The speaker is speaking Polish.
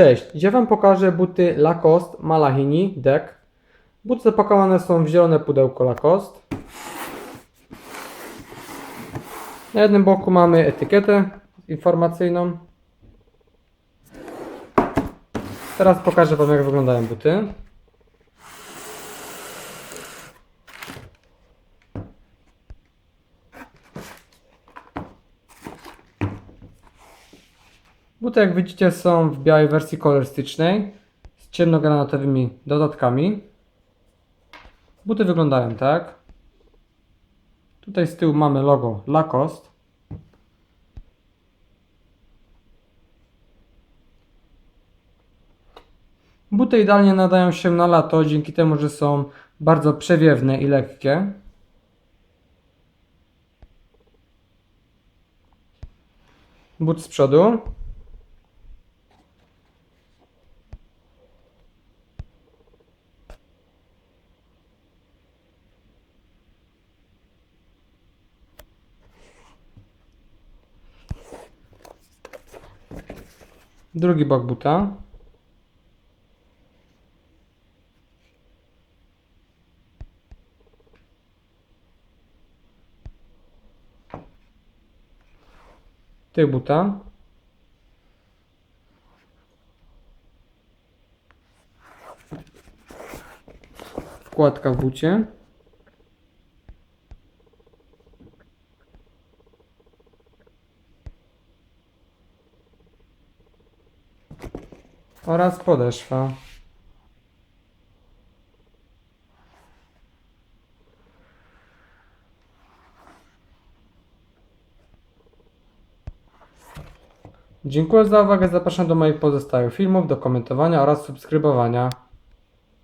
Cześć, dzisiaj Wam pokażę buty Lacoste Malahini Deck. Buty zapakowane są w zielone pudełko Lacoste. Na jednym boku mamy etykietę informacyjną. Teraz pokażę Wam jak wyglądają buty. Buty jak widzicie są w białej wersji kolorystycznej z ciemnogranatowymi dodatkami. Buty wyglądają tak. Tutaj z tyłu mamy logo Lacoste. Buty idealnie nadają się na lato dzięki temu, że są bardzo przewiewne i lekkie. But z przodu. Drugi bok buta. Tył buta. Wkładka w bucie. Oraz podeszwa. Dziękuję za uwagę. Zapraszam do moich pozostałych filmów, do komentowania oraz subskrybowania.